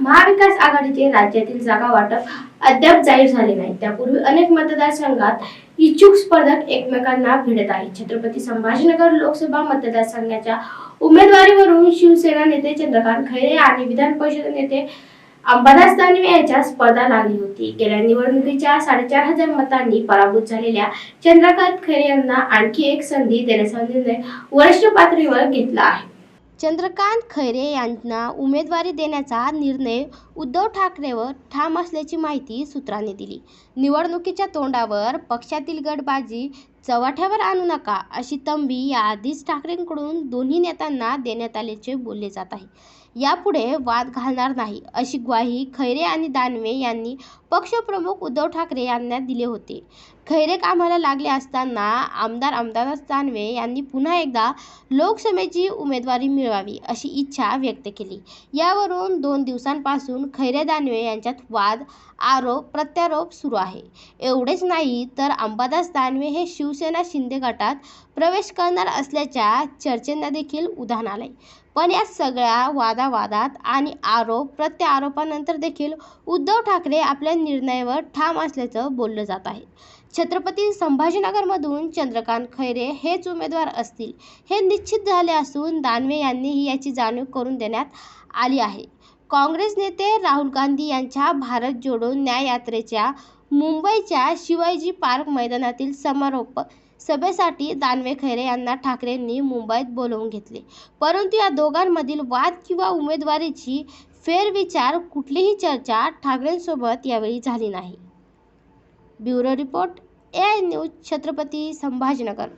महाविकास आघाडीचे राज्यातील जागा वाटप अद्याप जाहीर झाले नाही. त्यापूर्वी अनेक मतदारसंघात इच्छुक स्पर्धक एकमेकांना भिडत आहेत. छत्रपती संभाजीनगर लोकसभा मतदारसंघाच्या उमेदवारीवरून शिवसेना नेते चंद्रकांत खैरे आणि विधान परिषद नेते अंबादास दानवे यांच्या स्पर्धा लागली होती. गेल्या निवडणुकीच्या साडेचार हजार मतांनी पराभूत झालेल्या चंद्रकांत खैरे यांना आणखी एक संधी देण्याचा निर्णय वरिष्ठ पातळीवर घेतला आहे. चंद्रकांत खैरे यांना उमेदवारी देण्याचा निर्णय उद्धव ठाकरेवर ठाम असल्याची माहिती सूत्रांनी दिली. निवडणुकीच्या तोंडावर पक्षातील गटबाजी चव्हाट्यावर आणू नका अशी तंबी याआधीच ठाकरेंकडून दोन्ही नेत्यांना देण्यात आल्याचे बोलले जात आहे. यापुढे वाद घालणार नाही अशी ग्वाही खैरे आणि दानवे यांनी पक्षप्रमुख उद्धव ठाकरे यांना दिले होते. खैरे कामाला लागले असताना आमदार अंबादास दानवे यांनी पुन्हा एकदा लोकसभेची उमेदवारी मिळवावी अशी इच्छा व्यक्त केली. यावरून दोन दिवसांपासून खैरे दानवे यांच्यात वाद आरोप प्रत्यारोप सुरू आहे. एवढेच नाही तर अंबादास दानवे हे शिव शिवसेना शिंदे गटात प्रवेश करणार असल्याच्या चर्चेंना देखील उधाण आले पण या सगळ्या वादावादात आणि आरोप प्रत्यारोपानंतर देखील उद्धव ठाकरे आपल्या निर्णयावर ठाम असल्याचं बोललं जात आहे. छत्रपती संभाजीनगरमधून चंद्रकांत खैरे हेच उमेदवार असतील हे निश्चित झाले असून दानवे यांनीही याची जाणीव करून देण्यात आली आहे. काँग्रेस नेते राहुल गांधी यांच्या भारत जोडो न्याय यात्रेच्या मुंबईच्या शिवाजी पार्क मैदानातील समारोप सभेसाठी दानवे खैरे यांना ठाकरेंनी मुंबईत बोलवून घेतले. परंतु या दोघांमधील वाद किंवा उमेदवारीची फेरविचार कुठलीही चर्चा ठाकरेंसोबत यावेळी झाली नाही. Bureau report A news Chhatrapati Sambhajinagar.